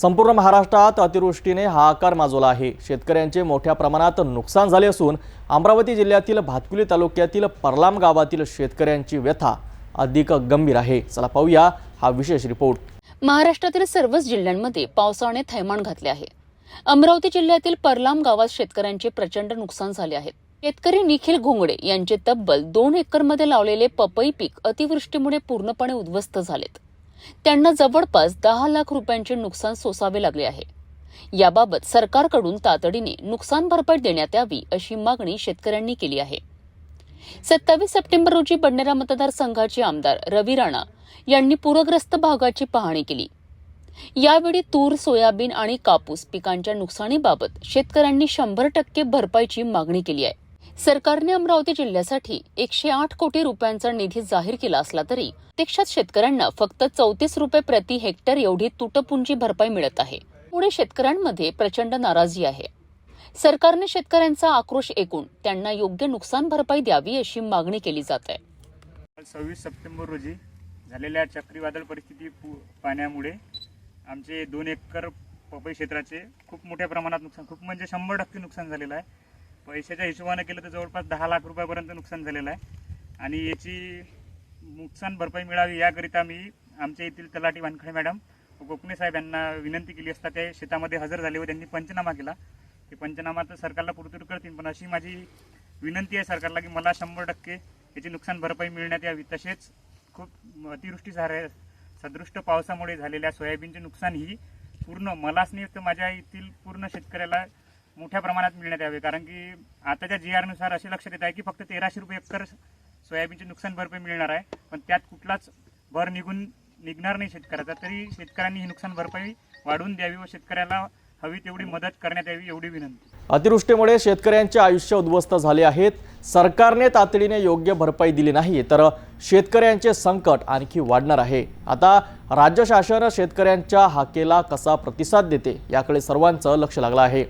संपूर्ण महाराष्ट्रात अतिवृष्टीने हाहाकार माजवला आहे. शेतकऱ्यांचे मोठ्या प्रमाणात नुकसान झाले असून अमरावती जिल्ह्यातील भातकुली तालुक्यातील परलाम गावातील शेतकऱ्यांची व्यथा अधिक गंभीर आहे. चला पाहूया हा विशेष रिपोर्ट. महाराष्ट्रातील सर्वच जिल्ह्यांमध्ये पावसाने थैमान घातले आहे. अमरावती जिल्ह्यातील परलाम गावात शेतकऱ्यांचे प्रचंड नुकसान झाले आहे. शेतकरी निखिल घोंगडे यांचे तब्बल दोन एकरमध्ये लावलेले पपई पीक अतिवृष्टीमुळे पूर्णपणे उद्ध्वस्त झालेत. त्यांना जवळपास दहा लाख रुपयांचे नुकसान सोसावे लागले आहे. याबाबत सरकारकडून तातडीने नुकसान भरपाई देण्यात यावी अशी मागणी शेतकऱ्यांनी केली आहे. सत्तावीस सप्टेंबर रोजी बडनेरा मतदारसंघाचे आमदार रवी राणा यांनी पूरग्रस्त भागाची पाहणी केली. यावेळी तूर सोयाबीन आणि कापूस पिकांच्या नुकसानीबाबत शेतकऱ्यांनी शंभर टक्के भरपाईची मागणी केली आहे. सरकारने अमरावती जिल्ह्यासाठी एकशे आठ कोटी रुपयांचा निधी जाहीर केला असला तरी प्रत्यक्षात शेतकऱ्यांना फक्त चौतीस रुपये प्रति हेक्टर एवढी तुटपुंजी भरपाई मिळत आहे. पुढे शेतकऱ्यांमध्ये प्रचंड नाराजी आहे. सरकारने शेतकऱ्यांचा आक्रोश ऐकून त्यांना योग्य नुकसान भरपाई द्यावी अशी मागणी केली जात आहे. सव्वीस सप्टेंबर रोजी झालेल्या चक्रीवादळ परिस्थिती पाण्यामुळे आमचे दोन एकर पपई क्षेत्राचे खूप मोठ्या प्रमाणात नुकसान खूप म्हणजे शंभर टक्के नुकसान झालेलं आहे. पैशाच्या हिशोबाने केलं तर जवळपास दहा लाख रुपयापर्यंत नुकसान झालेलं आहे. आणि याची नुकसान भरपाई मिळावी याकरिता मी आमच्या येथील तलाठी वानखडे मॅडम कोकणे साहेब यांना विनंती केली असता ते शेतामध्ये हजर झाले व त्यांनी पंचनामा केला. ते पंचनामा तर सरकारला पुरतूर करतील पण अशी माझी विनंती आहे सरकारला की मला शंभर टक्के याची नुकसान भरपाई मिळण्यात यावी. तसेच खूप अतिवृष्टी झाल्या सदृष्ट पावसामुळे झालेल्या सोयाबीनचे नुकसान ही पूर्ण मलाच नाही तर माझ्या येथील पूर्ण शेतकऱ्याला मोठ्या प्रमाणात मिळण्यात यावे. कारण की आताच्या जी आरनुसार असे लक्षात येत आहे की फक्त तेराशे रुपये एकर सोयाबीनचे नुकसान भरपाई मिळणार आहे. पण त्यात कुठलाच भर निघून निघणार नाही शेतकऱ्याचा. तरी शेतकऱ्यांनी ही नुकसान भरपाई वाढवून द्यावी व शेतकऱ्याला हवी तेवढी मदत करण्यात यावी एवढी विनंती. अतिवृष्टीमुळे शेतकऱ्यांचे आयुष्य उद्ध्वस्त झाले आहेत. सरकारने तातडीने योग्य भरपाई दिली नाही तर शेतकऱ्यांचे संकट आणखी वाढणार आहे. आता राज्य शासन शेतकऱ्यांच्या हाकेला कसा प्रतिसाद देते याकडे सर्वांचं लक्ष लागलं आहे.